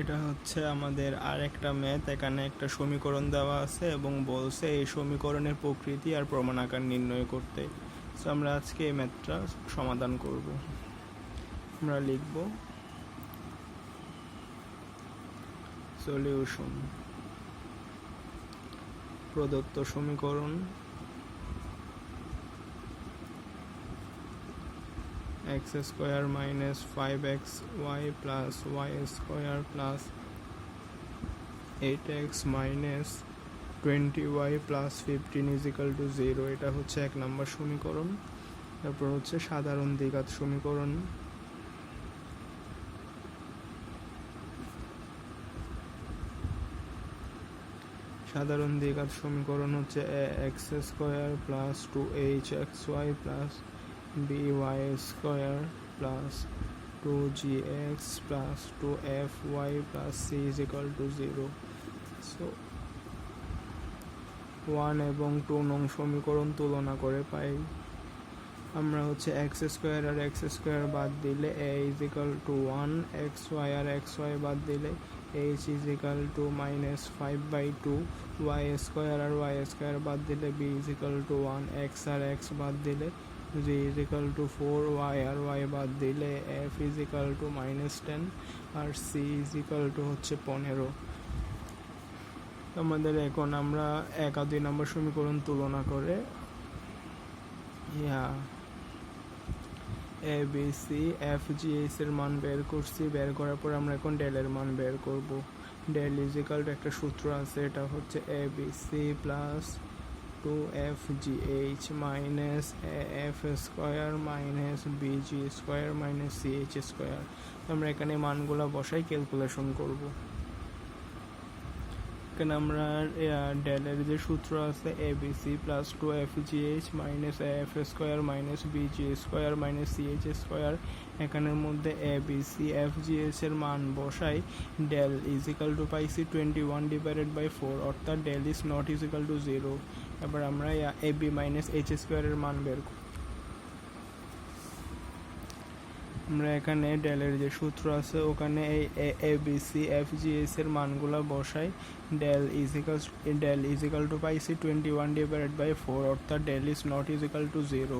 এটা হচ্ছে আমাদের আর একটা ম্যাথ, এখানে একটা সমীকরণ দেওয়া আছে এবং বলছে এই সমীকরণের প্রকৃতি আর প্রমাণ আকার নির্ণয় করতে। সো আমরা আজকে এই ম্যাথটা সমাধান করব। আমরা লিখব সলিউশন প্রদত্ত সমীকরণ। X square minus five x y plus y square plus eight x minus twenty y plus fifteen equal to zero. এটা হচ্ছে এক নম্বর সমীকরণ। তারপর হচ্ছে সাধারণ দ্বিঘাত সমীকরণ। সাধারণ দ্বিঘাত সমীকরণ হচ্ছে x square plus two h x y plus b y square plus two g x plus two f y plus c is equal to zero so one এবং টু নং সমীকরণ তুলনা করে পাই। আমরা হচ্ছে এক্স স্কোয়ার আর এক্স স্কোয়ার বাদ দিলে a is equal to one x y R x Y বাদ দিলে h is equal to minus five by two y square R Y square বাদ দিলে b is equal to one x R x বাদ দিলে is equal to four y R y বাদ দিলে f is equal to minus ten R c is equal to হচ্ছে পনেরো। আমাদের এখন আমরা এক আর দুই নম্বর সমীকরণ তুলনা করে, ইয়া a b c f g h এর মান বের করছি, বের করার পর আমরা এখন ডেলের মান বের করব। ডেল ইজিক্যাল একটা সূত্র আছে, এটা হচ্ছে a b c plus two f g h minus f square minus b g square minus c h square আমরা এখানে মানগুলো বসাই ক্যালকুলেশন করব। এখানে আমরা ডেলের যে সূত্র আছে a b c plus two f g h minus f square minus b g square minus c h square এখানের মধ্যে a b c f g h এর মান বসাই। ডেল ইজিক্যাল টু পাইছি twenty one divided by four অর্থাৎ del is not equal to zero এবার আমরা a b minus h স্কোয়ারের মান বের করব আমরা এখানে ডেলের যে সূত্র আছে, ওখানে এই a b c f g s এর মানগুলো বসাই। Del equal del equal to পাইছি twenty one divided by four অর্থাৎ del is not equal to zero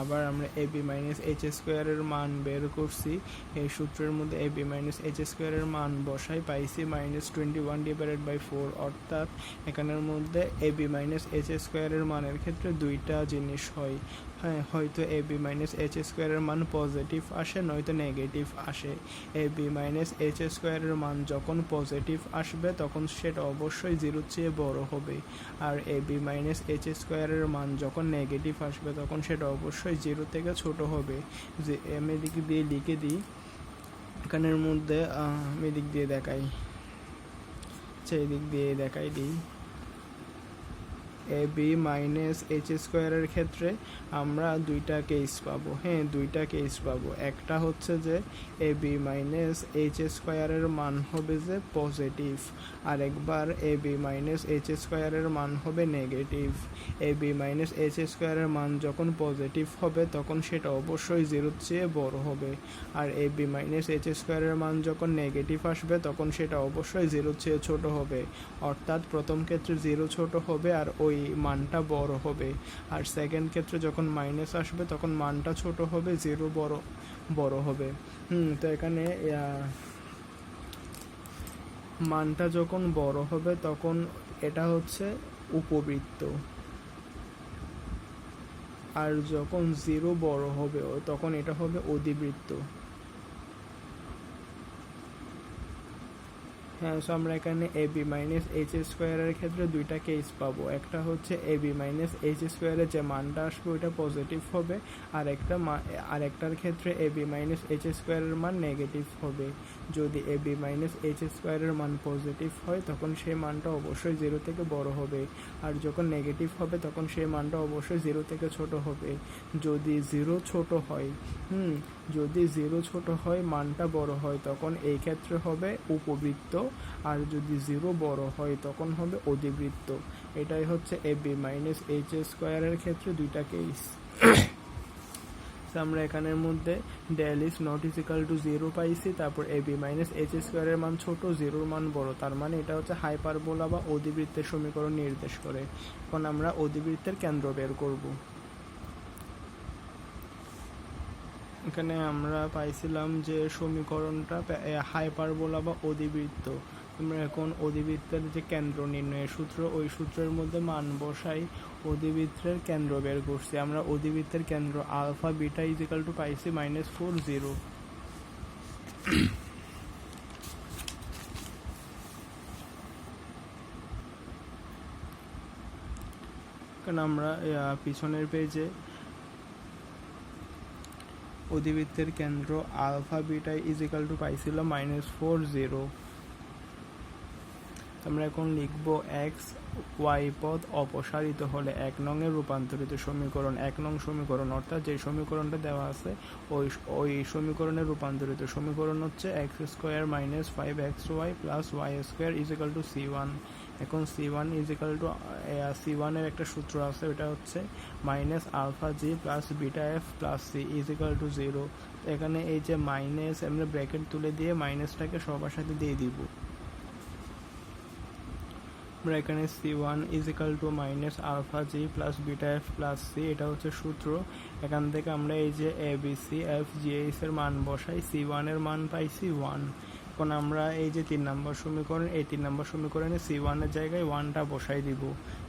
আবার আমরা এ বি মাইনাস এইচ স্কোয়ারের মান বের করছি। এই সূত্রের মধ্যে এ বি মাইনাস এইচ স্কোয়ারের মান বসাই পাইছি minus twenty one divided by four অর্থাৎ এখানের মধ্যে এ বি মাইনাস এইচ স্কোয়ারের মানের ক্ষেত্রে দুইটা জিনিস হয়। হ্যাঁ হয়তো এ বি মাইনাস এইচ স্কোয়ারের মান পজিটিভ আসে, নয়তো নেগেটিভ আসে। এ বি মাইনাস এইচ স্কোয়ারের মান যখন পজিটিভ আসবে, তখন সেটা অবশ্যই জিরোর চেয়ে বড় হবে। আর এ বি মাইনাস এইচ স্কোয়ারের মান যখন নেগেটিভ আসবে, তখন সেটা অবশ্যই জিরো থেকে ছোট হবে। যে আমি এদিক দিয়ে লিখে দিই। এখানের মধ্যে আমি এদিক দিয়ে দেখাই। আচ্ছা এদিক দিয়ে দেখাই দিই। এ বি মাইনাস এইচ স্কোয়ারের ক্ষেত্রে আমরা দুইটা কেস পাবো। হ্যাঁ দুইটা কেস পাবো। একটা হচ্ছে যে এ বি মাইনাস এইচ স্কোয়ারের মান হবে যে পজিটিভ আর একবার এ বি মাইনাস এইচ স্কোয়ারের মান হবে negative a b minus h স্কোয়ারের মান যখন পজিটিভ হবে, তখন সেটা অবশ্যই জিরোর চেয়ে বড় হবে। আর এ বি মাইনাস এইচ স্কোয়ারের মান যখন নেগেটিভ আসবে, তখন সেটা অবশ্যই জিরোর চেয়ে ছোট হবে। অর্থাৎ প্রথম ক্ষেত্রে জিরো ছোট হবে আর ওই মানটা বড় হবে। আর সেকেন্ড ক্ষেত্রে যখন মাইনাস আসবে, তখন মানটা ছোট হবে জিরো বড় বড় হবে। হুম, তো এখানে মানটা যখন বড় হবে, তখন এটা হচ্ছে উপবৃত্ত। আর যখন জিরো বড় হবে, তখন এটা হবে অধিবৃত্ত। সো আমরা এখানে এ বি মাইনাস এইচ স্কোয়ারের ক্ষেত্রে দুইটা কেস পাবো। একটা হচ্ছে এ বি মাইনাস এইচ স্কোয়ারের যে মানটা আসবে ওইটা পজিটিভ হবে, আর একটা আর একটার ক্ষেত্রে এ বি মাইনাস এইচ স্কোয়ারের মান নেগেটিভ হবে। যদি এ বি মাইনাস এইচ স্কোয়ারের মান পজিটিভ হয়, তখন সেই মানটা অবশ্যই জিরো থেকে বড় হবে। আর যখন নেগেটিভ হবে, তখন সেই মানটা অবশ্যই জিরো থেকে ছোট হবে। যদি জিরো ছোট হয়, হুম, যদি জিরো ছোট হয়, মানটা বড় হয়, তখন এই ক্ষেত্রে হবে উপবৃত্ত। আর যদি জিরো বড় হয়, তখন হবে অধিবৃত্ত। এটাই হচ্ছে এ বি মাইনাস এইচ স্কোয়ারের ক্ষেত্রে দুইটা কেস আমরা এখানের মধ্যে del is not equal to zero পাইছি, তারপর এ বি মাইনাস এইচ স্কোয়ারের মান ছোট জিরোর মান বড়। তার মানে এটা হচ্ছে হাইপারবোলা বা অধিবৃত্তের সমীকরণ নির্দেশ করে। এখন আমরা অধিবৃত্তের কেন্দ্র বের করব। এখানে আমরা পাইছিলাম যে সমীকরণটা হাইপারবোলা বা অধিবৃত্ত। এখন অধিবৃত্তের যে কেন্দ্র নির্ণয়ের সূত্র, ওই সূত্রের মধ্যে মান বসাই, অধিবৃত্তের কেন্দ্র বের করছি। আমরা অধিবৃত্তের কেন্দ্র আলফা, বিটা ইজিক্যাল টু পাইছি মাইনাস ফোর জিরো কারণ আমরা পিছনের পেজে অধিবৃত্তের কেন্দ্র আলফা, বিটা ইজিক্যাল টু পাইছিলাম মাইনাস ফোর জিরো আমরা এখন লিখব এক্স ওয়াই পদ অপসারিত হলে এক নংয়ের রূপান্তরিত সমীকরণ, এক নং সমীকরণ, অর্থাৎ যে সমীকরণটা দেওয়া আছে, ওই ওই সমীকরণের রূপান্তরিত সমীকরণ হচ্ছে x square minus five x y plus y square equal to c one এখন c one equal to c ওয়ানের একটা সূত্র আছে, ওটা হচ্ছে minus alpha g plus beta f plus c equal to zero এখানে এই যে মাইনাস আমরা ব্র্যাকেট তুলে দিয়ে মাইনাসটাকে সবার সাথে দিয়ে দিব। এখানে c one equal to minus alpha g plus beta f plus c এটা হচ্ছে সূত্র। এখান থেকে আমরা এই যে a b c f g h এর মান বসাই সি ওয়ানের মান পাইছি ওয়ান এখন আমরা এই যে তিন নম্বর সমীকরণ, এই তিন নম্বর সমীকরণে সি ওয়ানের জায়গায় ওয়ানটা বসাই দিব।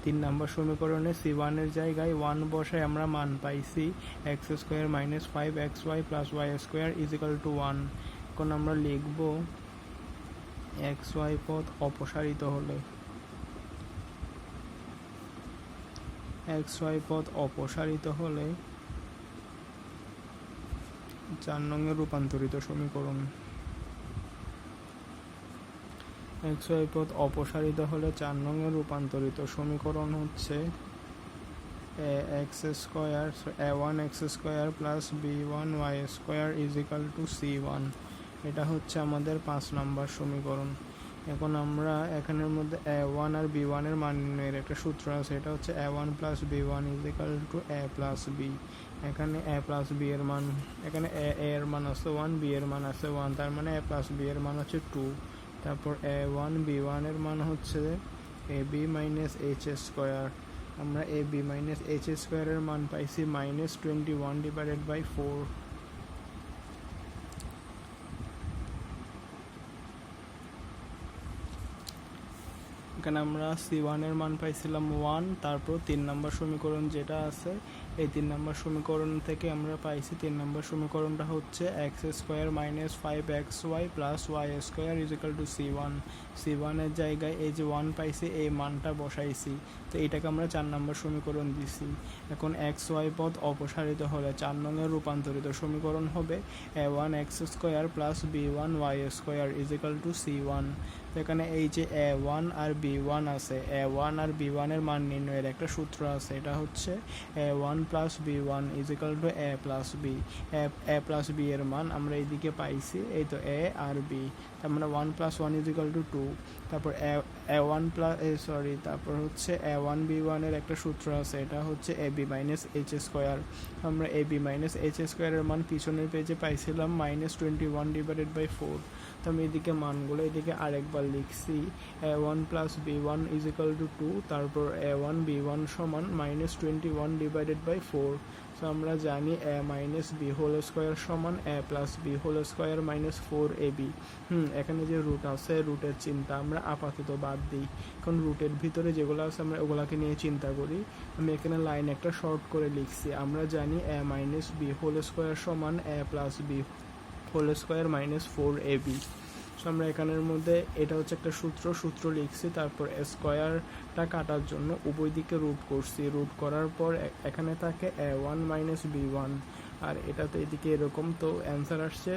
তিন নম্বর সমীকরণে সি ওয়ানের জায়গায় ওয়ান বসাই আমরা মান পাইছি x square minus five x y plus y square equal to one এখন আমরা লিখব এক্স ওয়াই পদ অপসারিত হলে। ওয়াই পথ অপসারিত হলে চার নঙের রূপান্তরিত সমীকরণ। ওয়াই পথ অপসারিত হলে চার নঙের রূপান্তরিত সমীকরণ হচ্ছে x square a one x square plus b one y square equal to c one এটা হচ্ছে আমাদের পাঁচ নাম্বার সমীকরণ। এখন আমরা এখানের মধ্যে এ ওয়ান আর বি ওয়ানের মান নির্ণয়ের একটা সূত্র আছে, এটা হচ্ছে a one plus b one equal to a plus b এখানে এ প্লাস বি এর মান, এখানে এ এর মান আছে ওয়ান বি এর মান আছে ওয়ান তার মানে এ প্লাস বি এর মান হচ্ছে টু তারপর এ ওয়ান বি ওয়ানের মান হচ্ছে a b minus h square আমরা এ বি মাইনাস এইচ স্কোয়ারের মান পাইছি minus twenty one divided by four এখানে আমরা সি ওয়ানের মান পাইছিলাম ওয়ান তারপর তিন নম্বর সমীকরণ যেটা আছে, এই তিন নম্বর সমীকরণ থেকে আমরা পাইছি তিন নম্বর সমীকরণটা হচ্ছে x square minus five x y plus y square equal to c one c ওয়ানের জায়গায় এই যে ওয়ান পাইছি, এই মানটা বসাইছি। তো এইটাকে আমরা চার নম্বর সমীকরণ দিছি। এখন এক্স ওয়াই পদ অপসারিত হলে চার নঙের রূপান্তরিত সমীকরণ হবে a one x square plus b one y square equal to c one এখানে এই যে এ ওয়ান আর বি ওয়ান আছে এ ওয়ান আর বি ওয়ানের মান নির্ণয়ের একটা সূত্র আছে, এটা হচ্ছে a one plus b one equal to a plus b a plus b এর মান আমরা এইদিকে পাইছি, এই তো এ আর বি তার মানে one plus one equal to two তারপর a one plus a sorry তারপর হচ্ছে এ ওয়ান বি ওয়ানের একটা সূত্র আছে, এটা হচ্ছে a b minus h square আমরা এ বি মাইনাস এইচ স্কোয়ারের মান পিছনের পেজে পাইছিলাম minus twenty one divided by four তো আমি এদিকে মানগুলো এদিকে আরেকবার লিখছি। A one plus b one equal to two তারপর এ ওয়ান বি ওয়ান সমান minus twenty one divided by four so আমরা জানি a minus b whole square সমান a plus b whole square minus four a b hmm, এখানে যে root আছে রুটের চিন্তা আমরা আপাতত বাদ দিই। কারণ রুটের ভিতরে যেগুলো আছে, আমরা ওগুলাকে নিয়ে চিন্তা করি। আমি এখানে লাইন একটা শর্ট করে লিখছি। আমরা জানি a minus b whole square সমান a plus b whole square minus four a b আমরা এখানের মধ্যে এটা হচ্ছে একটা সূত্র সূত্র লিখছি, তারপর স্কোয়ারটা কাটার জন্য উভয় দিকে রুট করছি। রুট করার পর এখানে থাকে a one minus b one আর এটা তো এদিকে এরকম, তো অ্যান্সার আসছে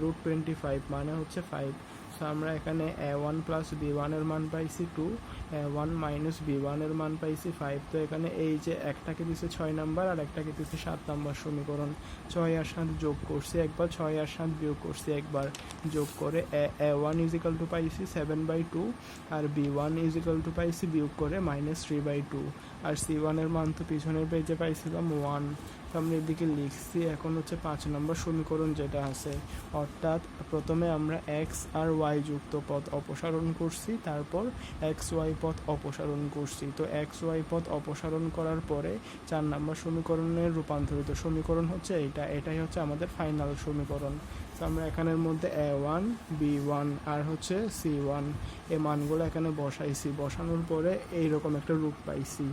রুট টোয়েন্টি ফাইভ মানে হচ্ছে ফাইভ সো আমরা এখানে এ ওয়ান প্লাস বি ওয়ানের মান পাইছি two a one minus b ওয়ানের মান পাইছি ফাইভ তো এখানে এই যে একটাকে দিছে ছয় নাম্বার আর একটাকে দিছে সাত নাম্বার সমীকরণ। ছয় আর সাত যোগ করছি একবার, ছয় আর সাত বিয়োগ করছি একবার। যোগ করে এ ওয়ান ইজিক্যাল টু পাইছি সেভেন বাই টু আর বি ওয়ান ইজিক্যাল টু পাইছি বিয়োগ করে মাইনাস থ্রি বাই টু আর সি ওয়ানের মান তো পিছনের পেজে পাইছিলাম ওয়ান আমরা এদিকে লিখছি, এখন হচ্ছে পাঁচ নম্বর সমীকরণ যেটা আছে। অর্থাৎ প্রথমে আমরা এক্স আর ওয়াই যুক্ত পথ অপসারণ করছি, তারপর এক্স ওয়াই পথ অপসারণ করছি। তো এক্স ওয়াই পথ অপসারণ করার পরে চার নম্বর সমীকরণের রূপান্তরিত সমীকরণ হচ্ছে এটা। এটাই হচ্ছে আমাদের ফাইনাল সমীকরণ। তো আমরা এখানের মধ্যে এ ওয়ান বি ওয়ান আর হচ্ছে সি ওয়ান এ মানগুলো এখানে বসাইছি। বসানোর পরে এইরকম একটা রূপ পাইছি।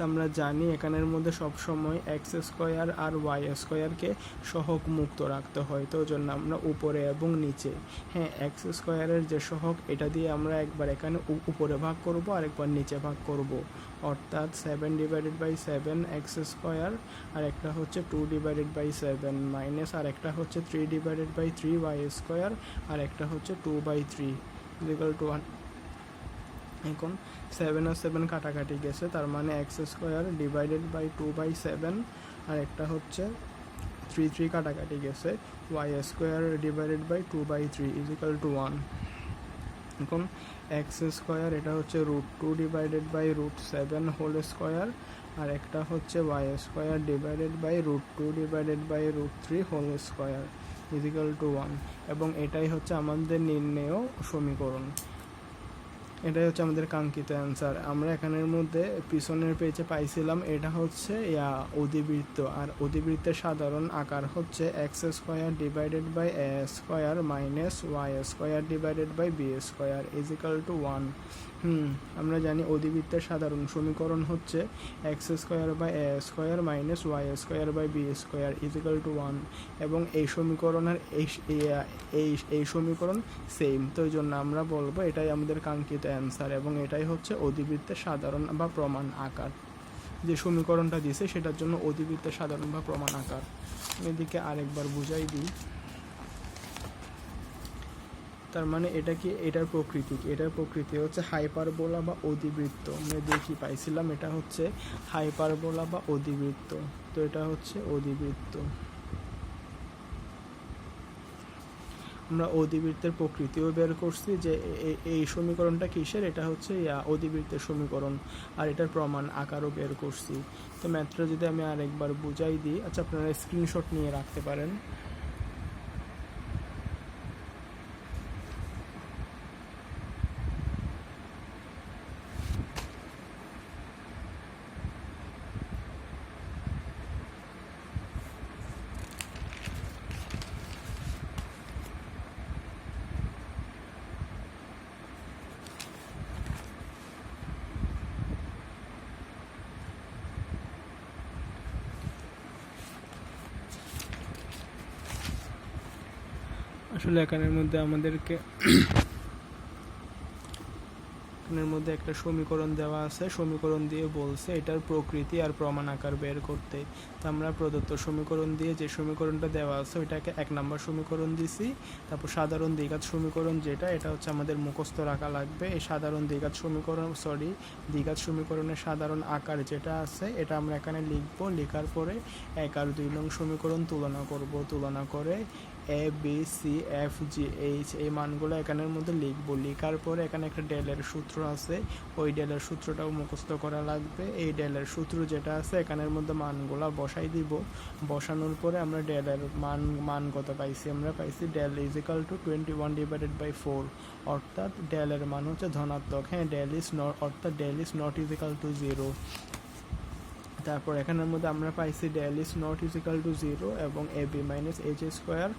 আমরা জানি এখানের মধ্যে সব সময় এক্স স্কোয়ার আর ওয়াই স্কোয়ারকে সহগ মুক্ত রাখতে হয়। তো জন্য আমরা উপরে এবং নিচে। হ্যাঁ এক্স স্কোয়ারের যে সহগ এটা দিয়ে আমরা একবার এখানে উপরে ভাগ করব আর একবার নিচে ভাগ করব। অর্থাৎ seven divided by seven x square আর একটা হচ্ছে two divided by seven minus আর একটা হচ্ছে three divided by three y square আর একটা হচ্ছে two by three equal to এখন সেভেন আর সেভেন কাটাকাটি গেছে, তার মানে x square divided by two by seven আর একটা হচ্ছে থ্রি থ্রি কাটাকাটি গেছে y square divided by two by three equal to one এখন এক্স স্কোয়ার এটা হচ্ছে root two divided by root seven whole square আর একটা হচ্ছে y square divided by root two divided by root three whole square equal to one এবং এটাই হচ্ছে আমাদের নির্ণেয় সমীকরণ। এটাই হচ্ছে আমাদের কাঙ্ক্ষিত অ্যান্সার আমরা এখানের মধ্যে পিছনের পেজে পাইছিলাম, এটা হচ্ছে, ইয়া, অধিবৃত্ত। আর অধিবৃত্তের সাধারণ আকার হচ্ছে x square divided by a square minus y square divided by b square equal to one হুম, আমরা জানি অধিবৃত্তের সাধারণ সমীকরণ হচ্ছে x square by a square minus y square by b square equal to one এবং এই সমীকরণের, এই এই এই সমীকরণ সেম তো এই জন্য আমরা বলব এটাই আমাদের কাঙ্ক্ষিত অ্যান্সার এবং এটাই হচ্ছে অধিবৃত্তের সাধারণ বা প্রমাণ আকার। যে সমীকরণটা দিয়েছে সেটার জন্য অধিবৃত্তের সাধারণ বা প্রমাণ আকার। এদিকে আরেকবার বুঝাই দিই। তার মানে এটা কি, এটার প্রকৃতি এটার প্রকৃতি হচ্ছে হাইপারবোলা বা অধিবৃত্ত। আমরা দেখি পাইছিলাম, এটা হচ্ছে হাইপারবোলা বা অধিবৃত্ত। তো এটা হচ্ছে অধিবৃত্ত। আমরা অধিবৃত্তের প্রকৃতিও বের করছি যে এই সমীকরণটা কিসের? এটা হচ্ছে অধিবৃত্তের সমীকরণ। আর এটার প্রমাণ আকারও বের করছি। তো ম্যাথটা যদি আমি আরেকবার বুঝাই দিই আচ্ছা আপনারা স্ক্রিনশট নিয়ে রাখতে পারেন। আসলে এখানের মধ্যে আমাদেরকে এখানের মধ্যে একটা সমীকরণ দেওয়া আছে। সমীকরণ দিয়ে বলছে এটার প্রকৃতি আর প্রমাণ আকার বের করতে। তো আমরা প্রদত্ত সমীকরণ দিয়ে যে সমীকরণটা দেওয়া আছে, ওইটাকে এক নম্বর সমীকরণ দিছি। তারপর সাধারণ দ্বিঘাত সমীকরণ যেটা, এটা হচ্ছে আমাদের মুখস্থ রাখা লাগবে। এই সাধারণ দ্বিঘাত সমীকরণ সরি দ্বিঘাত সমীকরণের সাধারণ আকার যেটা আছে, এটা আমরা এখানে লিখব। লেখার পরে এক আর দুই নং সমীকরণ তুলনা করব। তুলনা করে a b c f g h এই মানগুলো এখানের মধ্যে লিখব। লেখার পরে এখানে একটা ডেলের সূত্র আছে। ওই ডেলের সূত্রটাও মুখস্থ করা লাগবে। এই ডেলের সূত্র যেটা আছে, এখানের মধ্যে মানগুলো বসাই দিব। বসানোর পরে আমরা ডেলের মান মান কত পাইছি? আমরা পাইছি del equal to twenty one divided by four অর্থাৎ ডেলের মান হচ্ছে ধনাত্মক। হ্যাঁ ডেল ইজ নট অর্থাৎ del is not equal to zero তারপর এখানের মধ্যে আমরা পাইছি del is not equal to zero এবং a b minus h square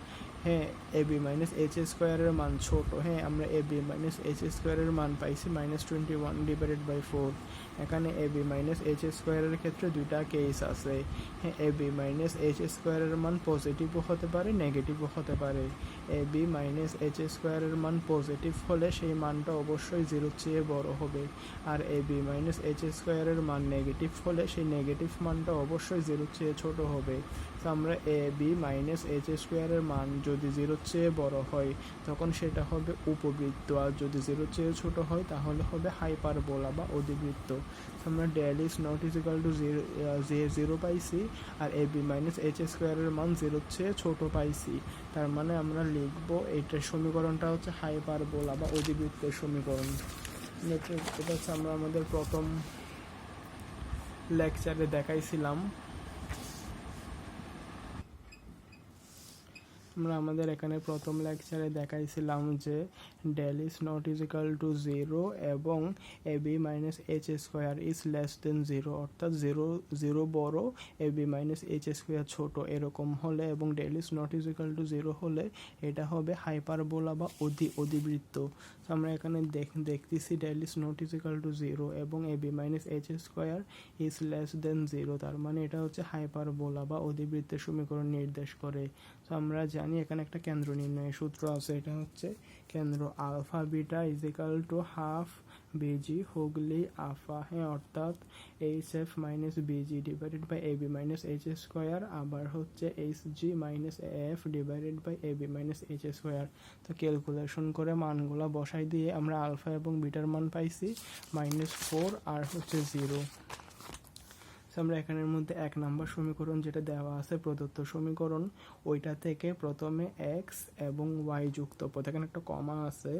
হ্যাঁ এ বি মাইনাস এইচ স্কোয়ারের মান ছোট হ্যাঁ আমরা এ বি মাইনাস এইচ স্কোয়ারের মান পাইছি minus twenty one divided by four এখানে এ বি মাইনাস এইচ স্কোয়ারের ক্ষেত্রে দুইটা কেস আছে হ্যাঁ এ বি মাইনাস এইচ স্কোয়ারের মান পজিটিভও হতে পারে নেগেটিভও হতে পারে এ বি মাইনাস এইচ স্কোয়ারের মান পজিটিভ হলে সেই মানটা অবশ্যই জিরোর চেয়ে বড় হবে আর এ বি মাইনাস এইচ স্কোয়ারের মান নেগেটিভ হলে সেই নেগেটিভ মানটা অবশ্যই জিরোর চেয়ে ছোট হবে তো আমরা এ বি মাইনাস এইচ স্কোয়ারের মান যদি জিরোর চেয়ে বড় হয়, তখন সেটা হবে উপবৃত্ত। আর যদি জিরোর চেয়ে ছোট হয়, তাহলে হবে হাইপার হাইপারবোলা বা অধিবৃত্ত। আমরা del is not equal to zero zero পাইছি, আর এ বি মাইনাস এইচ স্কোয়ারের মান জিরোর চেয়ে ছোট পাইছি। তার মানে আমরা লিখব এইটার সমীকরণটা হচ্ছে হাইপার হাইপারবোলা বা অধিবৃত্তের সমীকরণ। এটা হচ্ছে আমরা আমাদের প্রথম লেকচারে দেখাইছিলাম। আমরা আমাদের এখানে প্রথম লেকচারে দেখাইছিলাম যে del is not is equal to zero এবং a b minus h square is less than zero অর্থাৎ জিরো জিরো বড় a b minus h square ছোট, এরকম হলে এবং del is not is equal to zero হলে এটা হবে হাইপারবোলা বা অধি, অধিবৃত্ত। আমরা এখানে দেখ, দেখতেছি del is not is equal to zero এবং a b minus h square is less than zero তার মানে এটা হচ্ছে হাইপারবোলা বা অধিবৃত্তের সমীকরণ নির্দেশ করে। তো আমরা জানি, এখানে একটা কেন্দ্র নির্ণয়ের সূত্র আছে, এটা হচ্ছে কেন্দ্র alpha, beta is equal to half b g Hooghly আফা হ্যাঁ অর্থাৎ h f minus b g divided by a b minus h square আবার হচ্ছে h g minus f divided by a b minus h square তো calculation করে মানগুলো বসাই দিয়ে আমরা আলফা এবং বিটার মান পাইছি মাইনাস ফোর আর হচ্ছে জিরো So, আমরা এখানের মধ্যে এক নাম্বার সমীকরণ যেটা দেওয়া আছে প্রদত্ত সমীকরণ ওইটা থেকে প্রথমে এক্স এবং ওয়াই যুক্ত পথ। এখানে একটা কমা আছে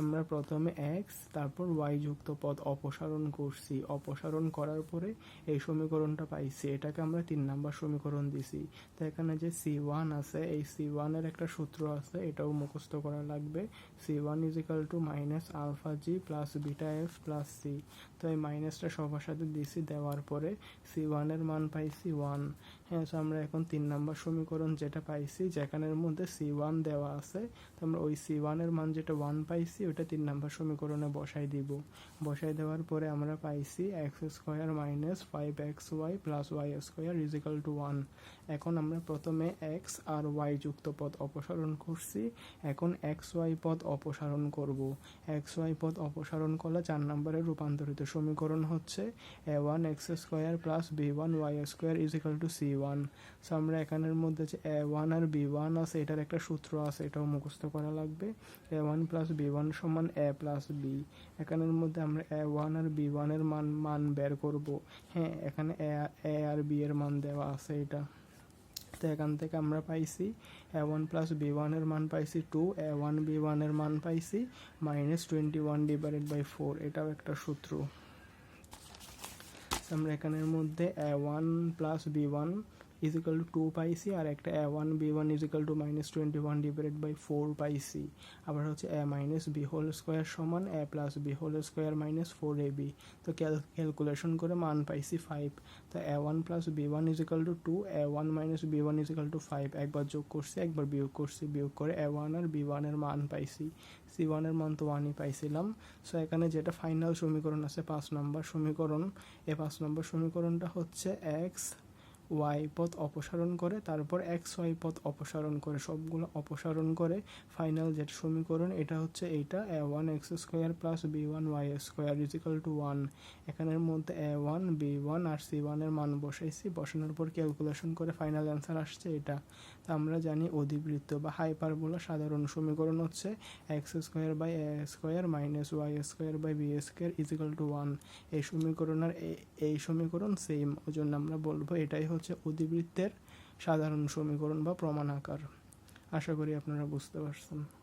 আমরা প্রথমে এক্স তারপর ওয়াই যুক্ত পদ অপসারণ করছি। অপসারণ করার পরে এই সমীকরণটা পাইছি। এটাকে আমরা তিন নাম্বার সমীকরণ দিছি। তো এখানে যে সি ওয়ান আছে, এই সি ওয়ানের একটা সূত্র আছে, এটাও মুখস্থ করা লাগবে। C one is equal to minus alpha g plus beta f plus c তো এই মাইনাসটা সবার সাথে দিছি, দেওয়ার পরে সি ওয়ানের মান পাইছি ওয়ান হ্যাঁ তো আমরা এখন তিন নম্বর সমীকরণ যেটা পাইছি, যেখানের মধ্যে সি ওয়ান দেওয়া আছে, তো আমরা ওই সি ওয়ানের মান যেটা ওয়ান পাইছি ওটা তিন নম্বর সমীকরণে বসাই দিব। বসাই দেওয়ার পরে আমরা পাইছি x square minus five x y plus y square equal to one এখন আমরা প্রথমে এক্স আর ওয়াই যুক্ত পদ অপসারণ করছি। এখন এক্স ওয়াই পদ অপসারণ করব। এক্স ওয়াই পদ অপসারণ করলে চার নম্বরের রূপান্তরিত সমীকরণ হচ্ছে a one x square plus b one y square equal to c one so আমরা এখানের মধ্যে যে এ ওয়ান আর বি ওয়ান আছে, এটার একটা সূত্র আছে, এটাও মুখস্থ করা লাগবে। A one plus b one সমান প্লাস বি এখানের মধ্যে আমরা এ ওয়ান আর বি ওয়ানের মান মান বের করব। হ্যাঁ এখানে এ আর বি এর মান দেওয়া আছে, এটা। তো এখান থেকে আমরা পাইছি এ ওয়ান প্লাস বি ওয়ানের মান পাইছি টু এ ওয়ান বি ওয়ানের মান পাইছি minus twenty one divided by four এটাও একটা সূত্র। আমরা এখানের মধ্যে a one plus b one equal to two পাইছি আর একটা a one b one equal to minus twenty one divided by four পাইছি আবার হচ্ছে a minus b whole square সমান a plus b whole square minus four a b তো calculation করে মান পাইছি ফাইভ তো a one plus b one equal to two a one minus b one equal to five একবার যোগ করছি, একবার বিয়োগ করছি, বিয়োগ করে এ ওয়ান আর বি ওয়ানের মান পাইছি সি ওয়ানের মান তো ওয়ানই পাইছিলাম। সো এখানে যেটা ফাইনাল সমীকরণ আছে পাঁচ নম্বর সমীকরণ। এই পাঁচ নম্বর সমীকরণটা হচ্ছে এক্স ওয়াই পথ অপসারণ করে, তারপর এক্স ওয়াই পথ অপসারণ করে, সবগুলো অপসারণ করে ফাইনাল যেটা সমীকরণ, এটা হচ্ছে এইটা a one x square plus b one y square equal to one এখানের মধ্যে এ ওয়ান বি ওয়ান আর সি ওয়ানের মান বসাইছি, বসানোর পর ক্যালকুলেশন করে ফাইনাল অ্যান্সার আসছে এটা। আমরা জানি অধিবৃত্ত বা হাইপারবোলা সাধারণ সমীকরণ হচ্ছে x square by a square minus y square by b square equal to one. এই সমীকরণের এই সমীকরণ সেম ওই জন্য আমরা বলব এটাই হচ্ছে অধিবৃত্তের সাধারণ সমীকরণ বা প্রমাণ আকার। আশা করি আপনারা বুঝতে পারছেন।